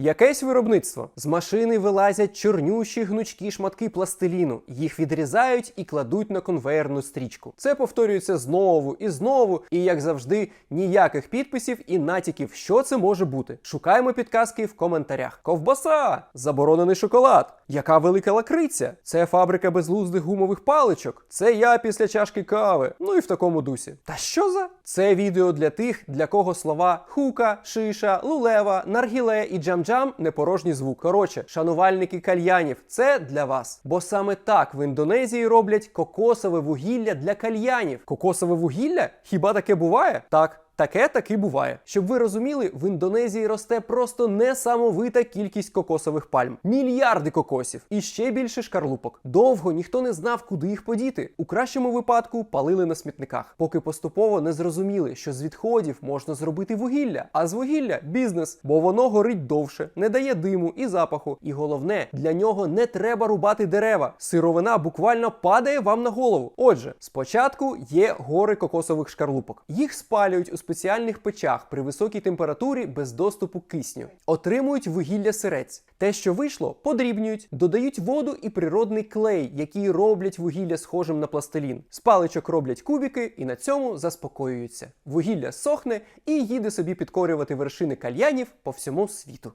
Якесь виробництво з машини вилазять чорнющі гнучкі шматки пластиліну, їх відрізають і кладуть на конвейерну стрічку. Це повторюється знову і знову, і як завжди, ніяких підписів і натяків, що це може бути. Шукаємо підказки в коментарях. Ковбаса, заборонений шоколад. Яка велика лакриця? Це фабрика безглуздих гумових паличок. Це я після чашки кави. Ну і в такому дусі. Та що за? Це відео для тих, для кого слова хука, шиша, лулева, наргіле і джам-джам не порожній звук. Коротше, шанувальники кальянів, це для вас. Бо саме так в Індонезії роблять кокосове вугілля для кальянів. Кокосове вугілля? Хіба таке буває? Так. Таке таки буває. Щоб ви розуміли, в Індонезії росте просто несамовита кількість кокосових пальм. Мільярди кокосів і ще більше шкарлупок. Довго ніхто не знав, куди їх подіти. У кращому випадку палили на смітниках, поки поступово не зрозуміли, що з відходів можна зробити вугілля, а з вугілля бізнес, бо воно горить довше, не дає диму і запаху. І головне, для нього не треба рубати дерева. Сировина буквально падає вам на голову. Отже, спочатку є гори кокосових шкарлупок. Їх спалюють у спеціальних печах при високій температурі без доступу кисню. Отримують вугілля сирець. Те, що вийшло, подрібнюють, додають воду і природний клей, який роблять вугілля схожим на пластилін. З паличок роблять кубики і на цьому заспокоюються. Вугілля сохне і їде собі підкорювати вершини кальянів по всьому світу.